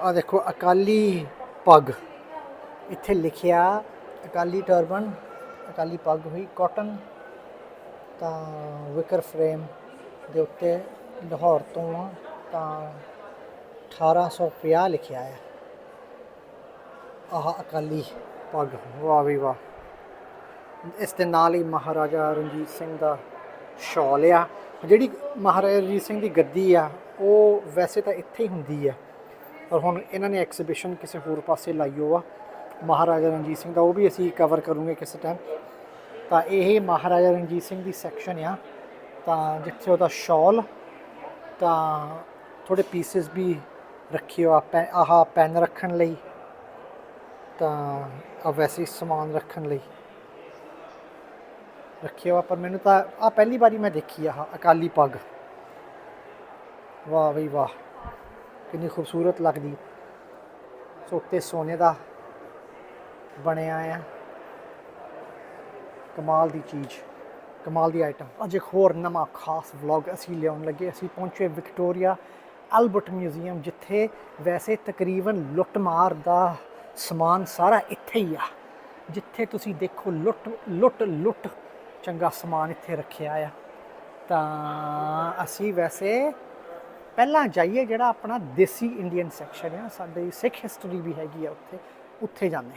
ਆ ਦੇਖੋ, ਅਕਾਲੀ ਪੱਗ। ਇੱਥੇ ਲਿਖਿਆ, ਅਕਾਲੀ ਟਰਬਨ ਅਕਾਲੀ ਪੱਗ ਹੋਈ ਕਾਟਨ ਤਾਂ ਵਿਕਰ ਫਰੇਮ ਦੇ ਉੱਤੇ ਲਾਹੌਰ ਤੋਂ ਆ, ਤਾਂ 1850 ਲਿਖਿਆ ਹੈ ਆਹ ਅਕਾਲੀ ਪੱਗ, ਵਾਹ ਵੀ ਵਾਹ। ਇਸ ਦੇ ਨਾਲ ਹੀ ਮਹਾਰਾਜਾ ਰਣਜੀਤ ਸਿੰਘ ਦਾ ਸ਼ਾਲ ਆ। ਜਿਹੜੀ ਮਹਾਰਾਜਾ ਰਣਜੀਤ ਸਿੰਘ ਦੀ ਗੱਦੀ ਆ, ਉਹ ਵੈਸੇ ਤਾਂ ਇੱਥੇ ਹੀ ਹੁੰਦੀ ਆ। ਪਰ ਹੁਣ ਇਹਨਾਂ ਨੇ ਐਕਸੀਬਿਸ਼ਨ ਕਿਸੇ ਹੋਰ ਪਾਸੇ ਲਾਈਓ ਹੋ ਆ ਮਹਾਰਾਜਾ ਰਣਜੀਤ ਸਿੰਘ ਦਾ ਉਹ ਵੀ ਅਸੀਂ ਕਵਰ ਕਰੂਗੇ ਕਿਸੇ ਟਾਈਮ ਤਾਂ ਇਹ ਮਹਾਰਾਜਾ ਰਣਜੀਤ ਸਿੰਘ ਦੀ ਸੈਕਸ਼ਨ ਆ। ਤਾਂ ਜਿੱਥੇ ਉਹਦਾ ਸ਼ਾਲ ਤਾਂ ਥੋੜੇ ਪੀਸਸ ਵੀ ਰੱਖੇ ਹੋ ਆ। ਪੈ, ਆਹ ਪੈਨ ਰੱਖਣ ਲਈ, ਤਾਂ ਆ ਵੈਸੇ ਸਮਾਨ ਰੱਖਣ ਲਈ ਰੱਖਿਆ ਵਾ ਪਰ ਮੈਨੂੰ ਤਾਂ ਆ ਪਹਿਲੀ ਵਾਰੀ ਮੈਂ ਦੇਖੀ ਆ ਅਕਾਲੀ ਪੱਗ। ਵਾਹ ਬਈ ਵਾਹ। ਕਿੰਨੀ ਖੂਬਸੂਰਤ ਲੱਗਦੀ। ਸੋ ਸੋਤੇ ਸੋਨੇ ਦਾ ਬਣਿਆ ਆ। ਕਮਾਲ ਦੀ ਚੀਜ਼, ਕਮਾਲ ਦੀ ਆਈਟਮ ਅੱਜ ਇੱਕ ਹੋਰ ਨਵਾਂ ਖਾਸ ਵਲੌਗ ਅਸੀਂ ਲਿਆਉਣ ਲੱਗੇ। ਅਸੀਂ ਪਹੁੰਚੇ ਵਿਕਟੋਰੀਆ ਐਲਬਰਟ ਮਿਊਜ਼ੀਅਮ, ਜਿੱਥੇ ਵੈਸੇ ਤਕਰੀਬਨ ਲੁੱਟਮਾਰ ਦਾ ਸਮਾਨ ਸਾਰਾ ਇੱਥੇ ਹੀ ਆ। ਜਿੱਥੇ ਤੁਸੀਂ ਦੇਖੋ ਲੁੱਟ ਲੁੱਟ ਲੁੱਟ ਚੰਗਾ ਸਮਾਨ ਇੱਥੇ ਰੱਖਿਆ ਆ। ਤਾਂ ਅਸੀਂ ਵੈਸੇ ਪਹਿਲਾਂ ਜਾਈਏ ਜਿਹੜਾ ਆਪਣਾ ਦੇਸੀ ਇੰਡੀਅਨ ਸੈਕਸ਼ਨ ਆ, ਸਾਡੀ ਸਿੱਖ ਹਿਸਟਰੀ ਵੀ ਹੈਗੀ ਆ ਉੱਥੇ ਉੱਥੇ ਜਾਂਦੇ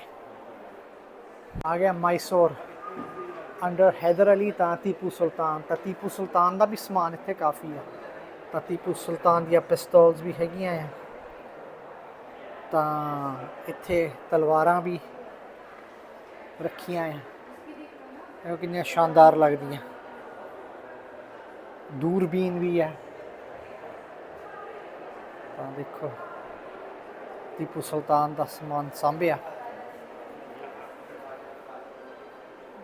ਆ ਗਿਆ ਮਾਈਸੋਰ ਅੰਡਰ ਹੈਦਰ ਅਲੀ ਤਾਂ ਤੀਪੂ ਸੁਲਤਾਨ ਤਾਂ ਤੀਪੂ ਸੁਲਤਾਨ ਦਾ ਵੀ ਸਮਾਨ ਇੱਥੇ ਕਾਫੀ ਆ। ਤਾਂ ਟੀਪੂ ਸੁਲਤਾਨ ਦੀਆਂ ਪਿਸਤੌਲਸ ਵੀ ਹੈਗੀਆਂ ਆ। ਤਾਂ ਇੱਥੇ ਤਲਵਾਰਾਂ ਵੀ ਰੱਖੀਆਂ ਆ। ਇਹ ਕਿੰਨੀਆਂ ਸ਼ਾਨਦਾਰ ਲੱਗਦੀਆਂ। ਦੂਰਬੀਨ ਵੀ ਹੈ ਤਾਂ ਦੇਖੋ। ਟੀਪੂ ਸੁਲਤਾਨ ਦਾ ਸਮਾਨ ਸਾਂਭਿਆ।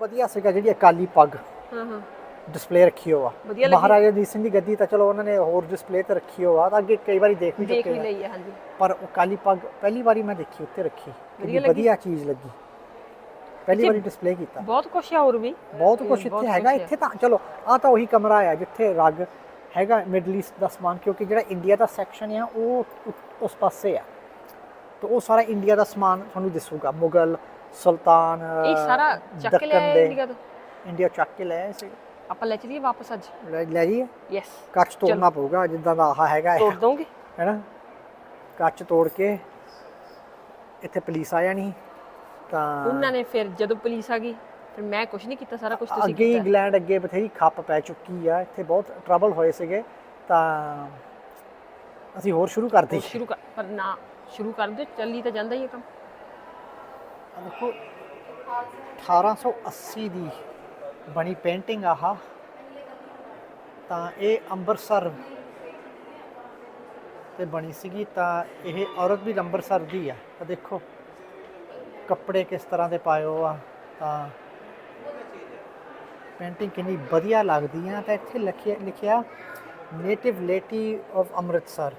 ਵਧੀਆ ਸੀਗਾ ਜਿਹੜੀ ਅਕਾਲੀ ਪੱਗ। ਹਾਂ ਹਾਂ। ਡਿਸਪਲੇ ਰੱਖੀ ਹੋਆ। ਵਧੀਆ ਲੱਗੀ। ਮਹਾਰਾਜਾ ਜੀ ਸਿੰਘ ਦੀ ਗੱਦੀ ਤਾਂ ਚਲੋ ਉਹਨਾਂ ਨੇ ਹੋਰ ਡਿਸਪਲੇ ਤੇ ਰੱਖੀ ਹੋਆ। ਤਾਂ ਅੱਗੇ ਕਈ ਵਾਰੀ ਦੇਖ ਵੀ ਦੇਖ ਚੁੱਕੇ ਵੀ ਆ ਲਈ ਹੈ ਹਾਂਜੀ। ਪਰ ਉਹ ਕਾਲੀ ਪੱਗ ਪਹਿਲੀ ਵਾਰੀ ਮੈਂ ਦੇਖੀ ਉੱਤੇ ਰੱਖੀ। ਕਿੰਨੀ ਵਧੀਆ ਲੱਗੀ? ਵਧੀਆ ਚੀਜ਼ ਲੱਗੀ। ਪਹਿਲੀ ਇੱਥੇ ਵਾਰੀ ਡਿਸਪਲੇ ਕੀਤਾ। ਬਹੁਤ ਕੁਛ ਆ ਹੋਰ ਵੀ। ਬਹੁਤ ਕੁਝ ਬਹੁਤ ਇੱਥੇ ਹੈਗਾ ਕੁਛ ਹੈ। ਇੱਥੇ ਤਾਂ ਚਲੋ ਆ ਤਾਂ ਉਹੀ ਕਮਰਾ ਆ ਜਿੱਥੇ ਰੱਗ ਹੈਗਾ ਮਿਡਲ ਈਸਟ ਦਾ ਸਮਾਨ ਕਿਉਂਕਿ ਜਿਹੜਾ ਇੰਡੀਆ ਦਾ ਸੈਕਸ਼ਨ ਆ ਉਹ ਉਸ ਪਾਸੇ ਆ। ਤਾਂ ਉਹ ਸਾਰਾ ਇੰਡੀਆ ਦਾ ਸਮਾਨ ਤੁਹਾਨੂੰ ਦਿਸੂਗਾ। ਮੁਗਲ ਸੁਲਤਾਨ ਇਹ ਸਾਰਾ ਚੱਕ ਦੇ- ਇੰਡੀਆ ਤੋਂ? ਇੰਡੀਆ ਚੱਕ ਕੇ ਲੈ ਆਏ ਸੀ। ਆਪਾਂ ਲੈ ਚਲੀਏ ਵਾਪਸ ਅੱਜ? ਲੈ ਜੀ ਯੈਸ ਕੱਚ ਤੋੜਨਾ ਪਊਗਾ ਜਿੱਦਾਂ ਦਾ ਆਹ ਹੈਗਾ ਤੋੜ ਦੋਗੇ? ਹੈਨਾ? ਕੱਚ ਤੋੜ ਕੇ ਇੱਥੇ ਪੁਲਿਸ ਆ ਜਾਣੀ। ਤਾਂ ਉਹਨਾਂ ਨੇ ਫਿਰ ਜਦੋਂ ਪੁਲਿਸ ਆ ਗਈ ਫਿਰ ਮੈਂ ਕੁਝ ਨਹੀਂ ਕੀਤਾ ਸਾਰਾ ਕੁਝ ਤੁਸੀਂ ਅੱਗੇ ਹੀ ਕੀਤਾ। ਇੰਗਲੈਂਡ ਅੱਗੇ ਬਥੇਰੀ ਖੱਪ ਪੈ ਚੁੱਕੀ ਆ ਇੱਥੇ ਬਹੁਤ ਟਰਬਲ ਹੋਏ ਸੀਗੇ ਤਾਂ ਅਸੀਂ ਹੋਰ ਸ਼ੁਰੂ ਕਰ ਦਈਏ ਸ਼ੁਰੂ ਕਰ ਪਰ ਨਾ ਸ਼ੁਰੂ ਕਰ ਦਿਓ ਚੱਲੀ ਤਾਂ ਜਾਂਦਾ ਹੀ ਹੈ ਕੰਮ। ਆਹ ਦੇਖੋ 1880 ਦੀ ਬਣੀ ਪੇਂਟਿੰਗ ਆਹ ਤਾਂ ਇਹ ਅੰਮ੍ਰਿਤਸਰ ਤੇ ਬਣੀ ਸੀਗੀ ਤਾਂ ਇਹ ਔਰਤ ਵੀ ਅੰਮ੍ਰਿਤਸਰ ਦੀ ਆ। ਤਾਂ ਦੇਖੋ ਕੱਪੜੇ ਕਿਸ ਤਰ੍ਹਾਂ ਦੇ ਹੋ ਆ ਤਾਂ ਪੇਂਟਿੰਗ ਕਿੰਨੀ ਵਧੀਆ ਲੱਗਦੀ ਆ, ਤਾਂ ਇੱਥੇ ਲਿਖਿਆ ਲਿਖਿਆ ਨੇਟਿਵ ਲੇਟੀ ਆਫ ਅੰਮ੍ਰਿਤਸਰ।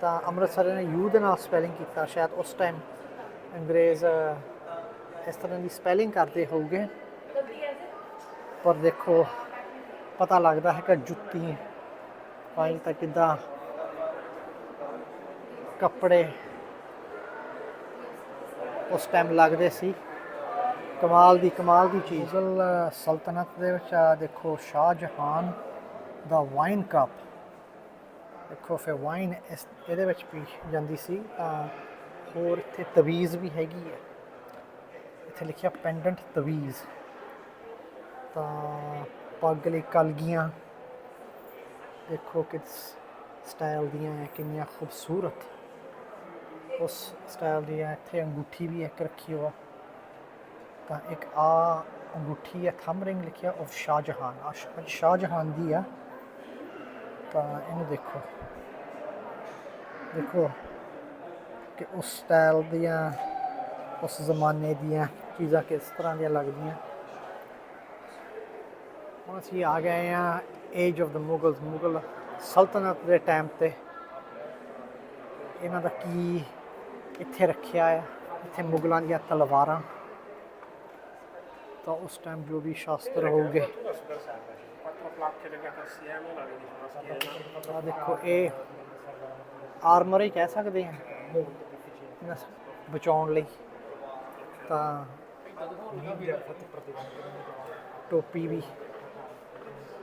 ਤਾਂ ਅੰਮ੍ਰਿਤਸਰ ਨੇ ਯੂ ਦੇ ਨਾਲ ਸਪੈਲਿੰਗ ਕੀਤਾ, ਸ਼ਾਇਦ ਉਸ ਟਾਈਮ ਅੰਗਰੇਜ਼ ਇਸ ਤਰ੍ਹਾਂ ਦੀ ਸਪੈਲਿੰਗ ਕਰਦੇ ਹੋਊਗੇ। ਪਰ ਦੇਖੋ, ਪਤਾ ਲੱਗਦਾ ਹੈ ਕਿ ਜੁੱਤੀ ਪਾਈ ਤਾਂ ਕਿੱਦਾਂ ਕੱਪੜੇ ਉਸ ਟਾਈਮ ਲੱਗਦੇ ਸੀ। ਕਮਾਲ ਦੀ ਕਮਾਲ ਦੀ ਚੀਜ਼। ਮੁਗਲ ਸਲਤਨਤ ਦੇ ਵਿੱਚ ਆ ਦੇਖੋ ਸ਼ਾਹਜਹਾਨ ਦਾ ਵਾਈਨ ਕੱਪ। ਦੇਖੋ, ਫਿਰ ਵਾਈਨ ਇਸ, ਇਹਦੇ ਵਿੱਚ ਪੀ ਜਾਂਦੀ ਸੀ। ਤਾਂ ਹੋਰ ਇੱਥੇ ਤਵੀਜ਼ ਵੀ ਹੈਗੀ ਹੈ। ਇੱਥੇ ਲਿਖਿਆ ਪੈਂਡੈਂਟ ਤਵੀਜ਼। ਤਾਂ ਪੱਗ ਲਈ ਕਲਗੀਆਂ। ਦੇਖੋ ਕਿਸ ਸਟਾਈਲ ਦੀਆਂ ਹੈ, ਕਿੰਨੀਆਂ ਖੂਬਸੂਰਤ। ਉਸ ਸਟਾਈਲ ਦੀ ਇੱਥੇ ਅੰਗੂਠੀ ਵੀ ਇੱਕ ਰੱਖੀ ਹੋਆ। ਤਾਂ ਇੱਕ ਆ ਅੰਗੂਠੀ ਹੈ ਥੰਬ ਰਿੰਗ ਲਿਖਿਆ ਆਫ ਸ਼ਾਹਜਹਾਨ ਆ ਸ਼ਾਹ- ਸ਼ਾਹਜਹਾਨ ਦੀ ਆ ਤਾਂ ਇਹਨੂੰ ਦੇਖੋ। ਦੇਖੋ ਕਿ ਉਸ ਸਟਾਈਲ ਦੀਆਂ, ਉਸ ਜ਼ਮਾਨੇ ਦੀਆਂ ਚੀਜ਼ਾਂ ਕਿਸ ਤਰ੍ਹਾਂ ਦੀਆਂ ਲੱਗਦੀਆਂ। ਹੁਣ ਅਸੀਂ ਆ ਗਏ ਆ age of the Mughals Mughal ਸਲਤਨਤ ਦੇ ਟਾਈਮ ਤੇ। ਇਹਨਾਂ ਦਾ ਕੀ ਇੱਥੇ ਰੱਖਿਆ ਹੈ, ਇੱਥੇ ਮੁਗਲਾਂ ਦੀਆਂ ਤਲਵਾਰਾਂ। ਤਾਂ ਉਸ ਟਾਈਮ ਜੋ ਵੀ ਸ਼ਾਸਤਰ ਹੋਊਗੇ ਆ ਦੇਖੋ ਇਹ ਆਰਮਰ ਹੀ ਕਹਿ ਸਕਦੇ ਆ ਨਸ- ਬਚਾਉਣ ਲਈ ਤਾਂ ਟੋਪੀ ਵੀ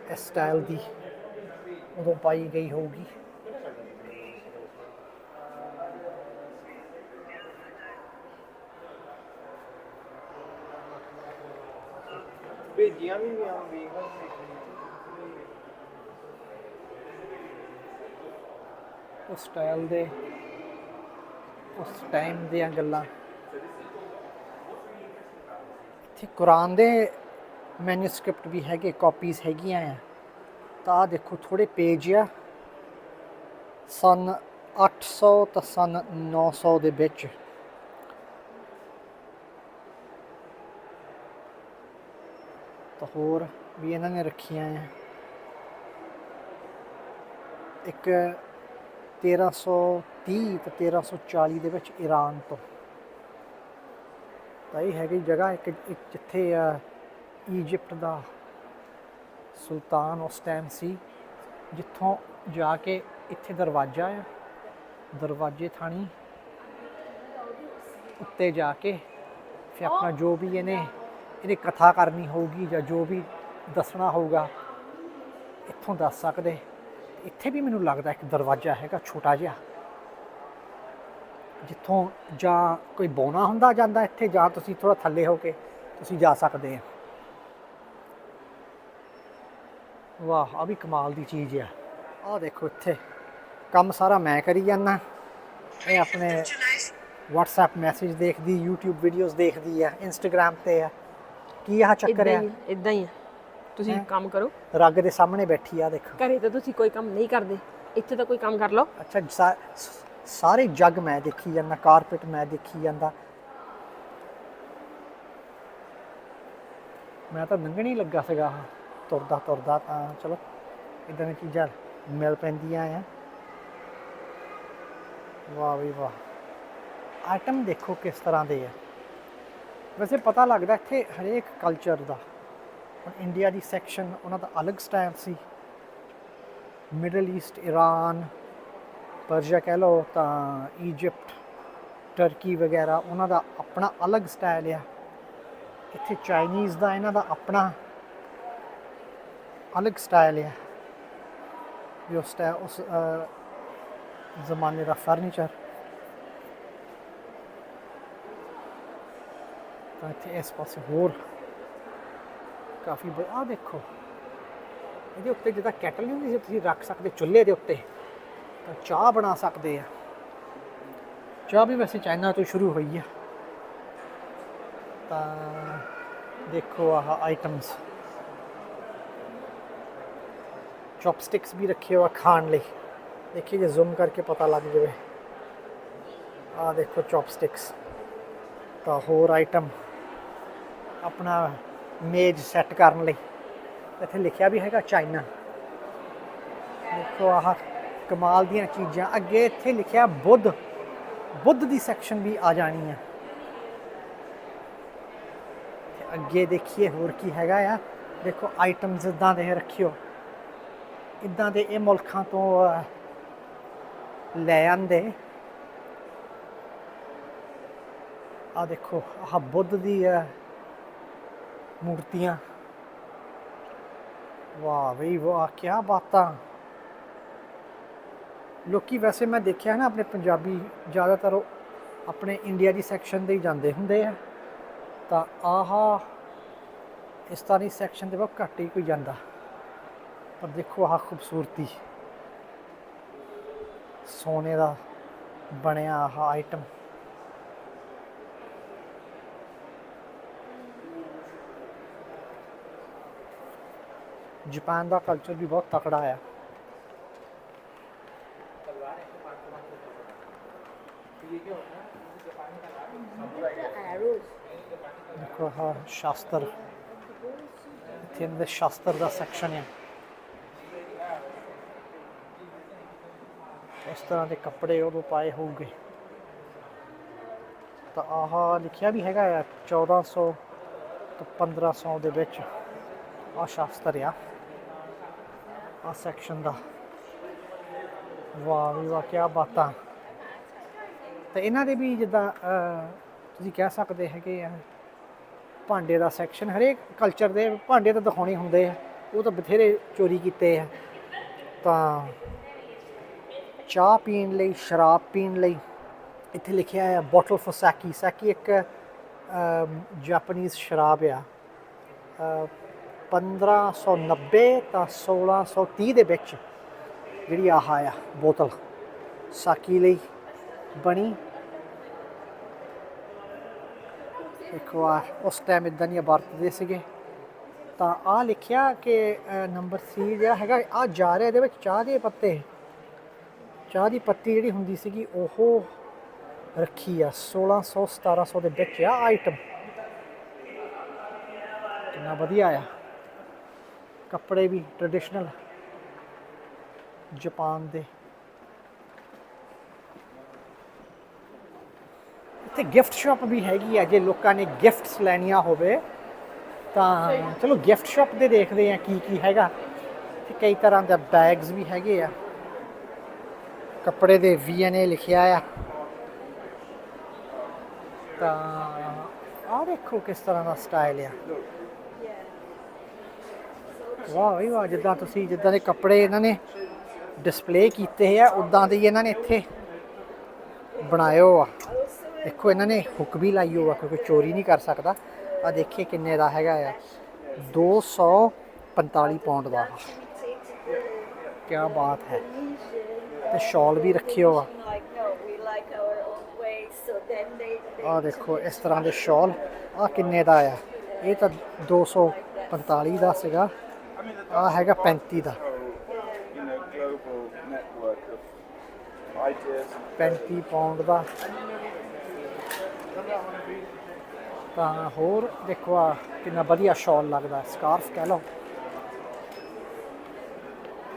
ਇਸ ਸਟਾਈਲ ਦੀ ਉਦੋਂ ਪਾਈ ਗਈ ਹੋਊਗੀ ਭੇਜੀਆਂ ਵੀ ਆ ਵੇਖ ਉਸ ਸਟਾਈਲ ਦੇ, ਉਸ ਟਾਈਮ ਦੀਆਂ ਗੱਲਾਂ। ਇੱਥੇ ਕੁਰਾਨ ਦੇ ਮੈਨੂਸਕ੍ਰਿਪਟ ਵੀ ਹੈਗੇ ਕਾਪੀਜ਼ ਹੈਗੀਆਂ ਆ। ਤਾਂ ਆਹ ਦੇਖੋ ਥੋੜੇ ਪੇਜ ਆ। ਸਨ 800 ਤਾਂ ਸਨ 900 ਦੇ ਵਿੱਚ। ਤਾਂ ਹੋਰ ਵੀ ਇਹਨਾਂ ਨੇ ਰੱਖੀਆਂ ਆ। ਇੱਕ 1330 ਤੇ 1340 ਦੇ ਵਿੱਚ ਈਰਾਨ ਤੋਂ। ਤਾਂ ਇਹ ਹੈਗੀ ਜਗ੍ਹਾ ਇੱਕ ਇੱਕ ਜਿੱਥੇ ਈਜਿਪਟ ਦਾ ਸੁਲਤਾਨ ਉਸ ਟਾਈਮ ਸੀ। ਜਿੱਥੋਂ ਜਾ ਕੇ ਇੱਥੇ ਦਰਵਾਜ਼ਾ ਆ, ਦਰਵਾਜ਼ੇ ਥਾਣੀ ਉੱਤੇ ਜਾ ਕੇ ਫਿਰ ਆਪਣਾ ਜੋ ਵੀ ਇਹਨੇ ਇਹਦੀ ਕਥਾ ਕਰਨੀ ਹੋਊਗੀ ਜਾਂ ਜੋ ਵੀ ਦੱਸਣਾ ਹੋਊਗਾ ਇੱਥੋਂ ਦੱਸ ਸਕਦੇ। ਇੱਥੇ ਵੀ ਮੈਨੂੰ ਲੱਗਦਾ ਇੱਕ ਦਰਵਾਜ਼ਾ ਹੈਗਾ ਛੋਟਾ ਜਿਹਾ। ਜਿੱਥੋਂ ਜਾਂ ਕੋਈ ਬੋਨਾ ਹੁੰਦਾ ਜਾਂਦਾ ਇੱਥੇ ਜਾਂ ਤੁਸੀਂ ਥੋੜਾ ਥੱਲੇ ਹੋ ਕੇ ਤੁਸੀਂ ਜਾ ਸਕਦੇ ਆ। ਵਾਹ ਆ ਵੀ ਕਮਾਲ ਦੀ ਚੀਜ਼ ਆ। ਆਹ ਦੇਖੋ ਇੱਥੇ ਕੰਮ ਸਾਰਾ ਮੈਂ ਕਰੀ ਜਾਂਦਾ। ਇਹ ਆਪਣੇ WhatsApp ਮੈਸੇਜ ਦੇਖਦੀ YouTube ਵੀਡੀਓਜ਼ ਦੇਖਦੀ ਆ Instagram ਤੇ ਆ। ਕੀ ਆਹ ਚੱਕਰ ਆ? ਇਦਾਂ ਹੀ ਆ। ਤੁਸੀਂ? ਕੰਮ ਕਰੋ। ਰੱਗ ਦੇ ਸਾਹਮਣੇ ਬੈਠੀ ਆ ਦੇਖੋ। ਘਰੇ ਤਾਂ ਤੁਸੀਂ ਕੋਈ ਕੰਮ ਨਹੀਂ ਕਰਦੇ। ਇੱਥੇ ਤਾਂ ਕੋਈ ਕੰਮ ਕਰ ਲਓ। ਅੱਛਾ ਸਾਰੇ ਜੱਗ ਮੈਂ ਦੇਖੀ ਜਾਂਦਾ ਕਾਰਪੇਟ ਮੈਂ ਦੇਖੀ ਜਾਂਦਾ। ਮੈਂ ਤਾਂ ਲੰਘਣ ਲੱਗਾ ਸੀਗਾ ਤੁਰਦਾ ਤੁਰਦਾ ਤਾਂ ਚਲੋ ਇਦਾਂ ਦੀਆਂ ਚੀਜ਼ਾਂ ਮਿਲ ਪੈਂਦੀਆਂ ਆ। ਵਾਹ ਵੀ ਵਾਹ। ਆਈਟਮ ਦੇਖੋ ਕਿਸ ਤਰ੍ਹਾਂ ਦੇ ਆ। ਵੈਸੇ ਪਤਾ ਲੱਗਦਾ ਇੱਥੇ ਹਰੇਕ ਕਲਚਰ ਦਾ। ਹੁਣ ਇੰਡੀਆ ਦੀ ਸੈਕਸ਼ਨ ਉਹਨਾਂ ਦਾ ਅਲੱਗ ਸਟਾਈਲ ਸੀ। ਮਿਡਲ ਈਸਟ ਈਰਾਨ ਪਰਸ਼ੀਆ ਕਹਿ ਲਓ ਤਾਂ ਈਜਿਪਟ ਟਰਕੀ ਵਗੈਰਾ ਉਹਨਾਂ ਦਾ ਆਪਣਾ ਅਲੱਗ ਸਟਾਈਲ ਆ। ਇੱਥੇ ਚਾਈਨੀਜ਼ ਦਾ ਇਹਨਾਂ ਦਾ ਆਪਣਾ ਅਲੱਗ ਸਟਾਈਲ ਆ। ਵੀ ਉਸ ਟਾਈਮ ਉਸ ਜ਼ਮਾਨੇ ਦਾ ਫਰਨੀਚਰ ਤਾਂ ਇੱਥੇ ਇਸ ਪਾਸੇ ਹੋਰ ਕਾਫੀ ਆ ਦੇਖੋ ਇਹਦੇ ਉੱਤੇ ਜਿੱਦਾਂ ਕੈਟਲ ਨਹੀਂ ਹੁੰਦੀ ਸੀ ਤੁਸੀਂ ਰੱਖ ਸਕਦੇ ਚੁੱਲ੍ਹੇ ਦੇ ਉੱਤੇ ਤਾਂ ਚਾਹ ਬਣਾ ਸਕਦੇ ਆ ਚਾਹ ਵੀ ਵੈਸੇ ਚਾਈਨਾ ਤੋਂ ਸ਼ੁਰੂ ਹੋਈ ਆ ਤਾਂ ਦੇਖੋ ਆਹ ਆਈਟਮਸ ਚੌਪਸਟਿਕਸ ਵੀ ਰੱਖੇ ਹੋਆ ਖਾਣ ਲਈ ਦੇਖੀਏ ਜੇ ਜ਼ੂਮ ਕਰਕੇ ਪਤਾ ਲੱਗ ਜਾਵੇ ਆਹ ਦੇਖੋ ਚੌਪਸਟਿਕਸ ਤਾਂ ਹੋਰ ਆਈਟਮ ਆਪਣਾ ਮੇਜ਼ ਸੈੱਟ ਕਰਨ ਲਈ। ਇੱਥੇ ਲਿਖਿਆ ਵੀ ਹੈਗਾ ਚਾਈਨਾ। ਦੇਖੋ ਆਹ ਕਮਾਲ ਦੀਆਂ ਚੀਜ਼ਾਂ। ਅੱਗੇ ਇੱਥੇ ਲਿਖਿਆ ਬੁੱਧ। ਬੁੱਧ ਦੀ ਸੈਕਸ਼ਨ ਵੀ ਆ ਜਾਣੀ ਹੈ ਅੱਗੇ ਦੇਖੀਏ ਹੋਰ ਕੀ ਹੈਗਾ ਆ। ਦੇਖੋ ਆਈਟਮਸ ਇਦਾਂ ਦੇ ਰੱਖਿਓ। ਇਦਾਂ ਦੇ ਇਹ ਮੁਲਕਾਂ ਤੋਂ ਲੈ ਆਂਦੇ। ਆ ਦੇਖੋ, ਆਹ ਬੁੱਧ ਦੀ ਮੂਰਤੀਆਂ। ਵਾਹ ਬਈ ਵਾਹ ਕੀ ਬਾਤਾਂ। ਲੋਕੀ ਵੈਸੇ ਮੈਂ ਦੇਖਿਆ ਨਾ, ਆਪਣੇ ਪੰਜਾਬੀ ਜ਼ਿਆਦਾਤਰ ਆਪਣੇ ਇੰਡੀਆ ਦੀ ਸੈਕਸ਼ਨ ਦੇ ਹੀ ਜਾਂਦੇ ਹੁੰਦੇ ਆ। ਤਾਂ ਆਹ, ਇਸ ਤਰ੍ਹਾਂ ਦੀ ਸੈਕਸ਼ਨ ਦੇ ਬਹੁਤ ਘੱਟ ਹੀ ਕੋਈ ਜਾਂਦਾ। ਪਰ ਦੇਖੋ ਆਹ ਖੂਬਸੂਰਤੀ। ਸੋਨੇ ਦਾ ਬਣਿਆ ਆਹ ਆਈਟਮ ਜਾਪਾਨ ਦਾ ਕਲਚਰ ਵੀ ਬਹੁਤ ਤਕੜਾ ਆ ਦੇਖੋ ਆਹ ਸ਼ਾਸਤਰ ਇੱਥੇ ਇਹਨਾਂ ਦੇ ਸ਼ਾਸਤਰ ਦਾ ਸੈਕਸ਼ਨ ਹੈ ਇਸ ਤਰ੍ਹਾਂ ਦੇ ਕੱਪੜੇ ਉਦੋਂ ਪਾਏ ਹੋਊਗੇ ਤਾਂ ਆਹ ਲਿਖਿਆ ਵੀ ਹੈਗਾ ਆ 1400 ਤੋਂ 1500 ਦੇ ਵਿੱਚ ਆ ਸ਼ਾਸਤਰ ਆ ਸੈਕਸ਼ਨ ਦਾ। ਵਾਹ ਵੀ ਵਾਹ ਕੀ ਬਾਤਾਂ। ਤੇ ਇਹਨਾਂ ਦੇ ਵੀ ਜਿੱਦਾਂ ਤੁਸੀਂ ਕਹਿ ਸਕਦੇ ਹੈਗੇ ਆ, ਭਾਂਡੇ ਦਾ ਸੈਕਸ਼ਨ ਹਰੇਕ ਕਲਚਰ ਦੇ ਭਾਂਡੇ ਤਾਂ ਦਿਖਾਉਣੇ ਹੁੰਦੇ ਆ, ਉਹ ਤਾਂ ਬਥੇਰੇ ਚੋਰੀ ਕੀਤੇ ਆ। ਤਾਂ ਚਾਹ ਪੀਣ ਲਈ, ਸ਼ਰਾਬ ਪੀਣ ਲਈ ਇੱਥੇ ਲਿਖਿਆ ਹੈ ਬੋਟਲ ਫॉर ਸੈਕੀ ਸੈਕੀ ਇੱਕ ਜਾਪਾਨੀਜ਼ ਸ਼ਰਾਬ ਆ। 1590 ਤਾਂ 1630 ਦੇ ਵਿੱਚ ਜਿਹੜੀ ਆਹ ਆ ਬੋਤਲ ਸਾਕੀ ਲਈ ਬਣੀ। ਇੱਕ ਵਾਰ ਉਸ ਟਾਈਮ ਇਦਾਂ ਦੀਆਂ ਵਰਤਦੇ ਸੀਗੇ। ਤਾਂ ਆ ਲਿਖਿਆ ਕਿ ਨੰਬਰ 3 ਜਿਹੜਾ ਹੈਗਾ ਆ ਜਾ ਰਿਹਾ ਇਹਦੇ ਵਿੱਚ ਚਾਹ ਦੇ ਪੱਤੇ। ਚਾਹ ਦੀ ਪੱਤੀ ਜਿਹੜੀ ਹੁੰਦੀ ਸੀਗੀ, ਉਹ ਰੱਖੀ ਆ। 1600 1700 ਦੇ ਵਿੱਚ ਆ ਆਈਟਮ ਕਿੰਨਾ ਵਧੀਆ ਆ। ਕੱਪੜੇ ਵੀ ਟ੍ਰੈਡੀਸ਼ਨਲ ਜਾਪਾਨ ਦੇ। ਇੱਥੇ ਗਿਫਟ ਸ਼ਾਪ ਵੀ ਹੈਗੀ ਆ, ਜੇ ਲੋਕਾਂ ਨੇ ਗਿਫਟਸ ਲੈਣੀਆਂ ਹੋਵੇ, ਤਾਂ ਚਲੋ ਗਿਫਟ ਸ਼ਾਪ ਦੇ ਦੇਖਦੇ ਆ ਕੀ ਕੀ ਹੈਗਾ। ਤੇ ਕਈ ਤਰ੍ਹਾਂ ਦੇ ਬੈਗਸ ਵੀ ਹੈਗੇ ਆ। ਕੱਪੜੇ ਦੇ ਵੀਐਨਏ ਲਿਖਿਆ ਆ। ਤਾਂ ਆ ਦੇਖੋ ਕਿਸ ਤਰ੍ਹਾਂ ਦਾ ਸਟਾਈਲ ਆ। ਵਾਹ ਵੀ ਵਾਹ, ਜਿੱਦਾਂ ਤੁਸੀਂ ਜਿੱਦਾਂ ਦੇ ਕੱਪੜੇ ਇਹਨਾਂ ਨੇ ਡਿਸਪਲੇ ਕੀਤੇ ਆ ਉਦਾਂ ਦੇ ਹੀ ਇਹਨਾਂ ਨੇ ਇੱਥੇ ਬਣਾਇਓ ਆ। ਦੇਖੋ ਇਹਨਾਂ ਨੇ ਹੁੱਕ ਵੀ ਲਾਈ ਹੋਆ ਕਿਉਂਕਿ ਚੋਰੀ ਨਹੀਂ ਕਰ ਸਕਦਾ। ਆ ਦੇਖੀਏ ਕਿੰਨੇ ਦਾ ਹੈਗਾ ਆ। 245 ਪਾਉਂਡ ਦਾ ਕੀ ਬਾਤ ਹੈ। ਤੇ ਸ਼ਾਲ ਵੀ ਰੱਖਿਓ ਆ। like ਆ ਦੇਖੋ, ਇਸ ਤਰ੍ਹਾਂ ਦੇ ਸ਼ਾਲ ਆ ਕਿੰਨੇ ਦਾ ਆ। ਇਹ ਤਾਂ 245 ਦਾ ਸੀਗਾ। ਆ ਹੈਗਾ 35 ਦਾ। you 35 ਪਾਉਂਡ ਦਾ। ਤਾਂ ਹੋਰ ਦੇਖੋ ਆ ਕਿੰਨਾ ਵਧੀਆ ਸ਼ਾਲ ਲੱਗਦਾ ਸਕਾਰਫ ਕਹਿ ਲਓ।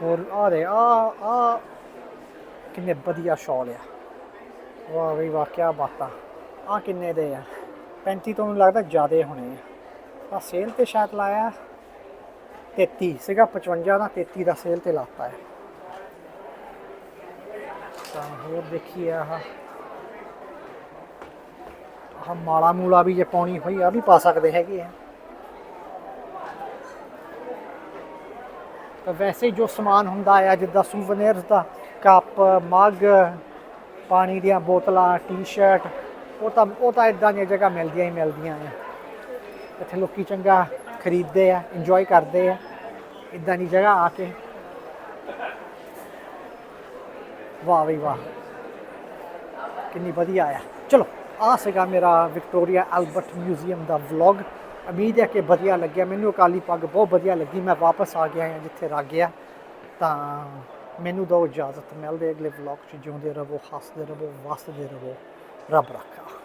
ਹੋਰ ਆ ਦੇ, ਆ ਆ ਕਿੰਨੇ ਵਧੀਆ ਸ਼ਾਲ ਆ। ਵਾਹ ਵੀ ਵਾਹ ਕੀ ਬਾਤਾਂ। ਆ ਕਿੰਨੇ ਦੇ ਆ? 35 ਤੋਂ ਮੈਨੂੰ ਲੱਗਦਾ ਜ਼ਿਆਦੇ ਹੋਣੇ ਆ। ਆ ਸੇਲ ਤੇ ਸ਼ਾਇਦ ਲਾਇਆ। 33 ਸੀਗਾ 55 ਦਾ 33 ਦਾ ਸੇਲ ਤੇ ਲਾਤਾ ਹੈ। ਤਾਂ ਹੋਰ ਦੇਖੀਏ ਆਹ। ਆਹ ਮਾਲਾ ਮੂਲਾ ਵੀ ਜੇ ਪਾਉਣੀ ਹੋਈ ਆ ਵੀ ਪਾ ਸਕਦੇ ਹੈਗੇ ਆ। ਤਾਂ ਵੈਸੇ ਜੋ ਸਮਾਨ ਹੁੰਦਾ ਆ, ਜਿੱਦਾਂ ਸੂਵਨਿਰਸ ਦਾ, ਕੱਪ, ਮੱਗ, ਪਾਣੀ ਦੀਆਂ ਬੋਤਲਾਂ, ਟੀ-ਸ਼ਰਟ, ਉਹ ਤਾਂ ਉਹ ਤਾਂ ਇਦਾਂ ਦੀਆਂ ਜਗ੍ਹਾ ਮਿਲਦੀਆਂ ਹੀ ਮਿਲਦੀਆਂ ਆ। ਇੱਥੇ ਲੋਕੀ ਚੰਗਾ ਖਰੀਦਦੇ ਆ ਇੰਜੋਏ ਕਰਦੇ ਆ। ਇਦਾਂ ਦੀ ਜਗ੍ਹਾ ਆ ਕੇ। ਵਾਹ ਵੀ ਵਾਹ। ਕਿੰਨੀ ਵਧੀਆ ਆ। ਚਲੋ, ਆ ਸੀਗਾ ਮੇਰਾ ਵਿਕਟੋਰੀਆ ਐਲਬਰਟ ਮਿਊਜ਼ੀਅਮ ਦਾ ਵਲੌਗ ਉਮੀਦ ਹੈ ਕਿ ਵਧੀਆ ਲੱਗਿਆ। ਮੈਨੂੰ ਅਕਾਲੀ ਪੱਗ ਬਹੁਤ ਵਧੀਆ ਲੱਗੀ। ਮੈਂ ਵਾਪਸ ਆ ਗਿਆ ਹਾਂ ਜਿੱਥੇ ਰੱਖ ਗਿਆ ਤਾਂ ਮੈਨੂੰ ਦਿਓ ਇਜਾਜ਼ਤ। ਮਿਲਦੇ ਅਗਲੇ ਵਲੌਗ 'ਚ। ਜਿਉਂਦੇ ਰਹੋ, ਹੱਸਦੇ ਰਹੋ, ਵਸਦੇ ਰਹੋ। ਰੱਬ ਰੱਖਾ।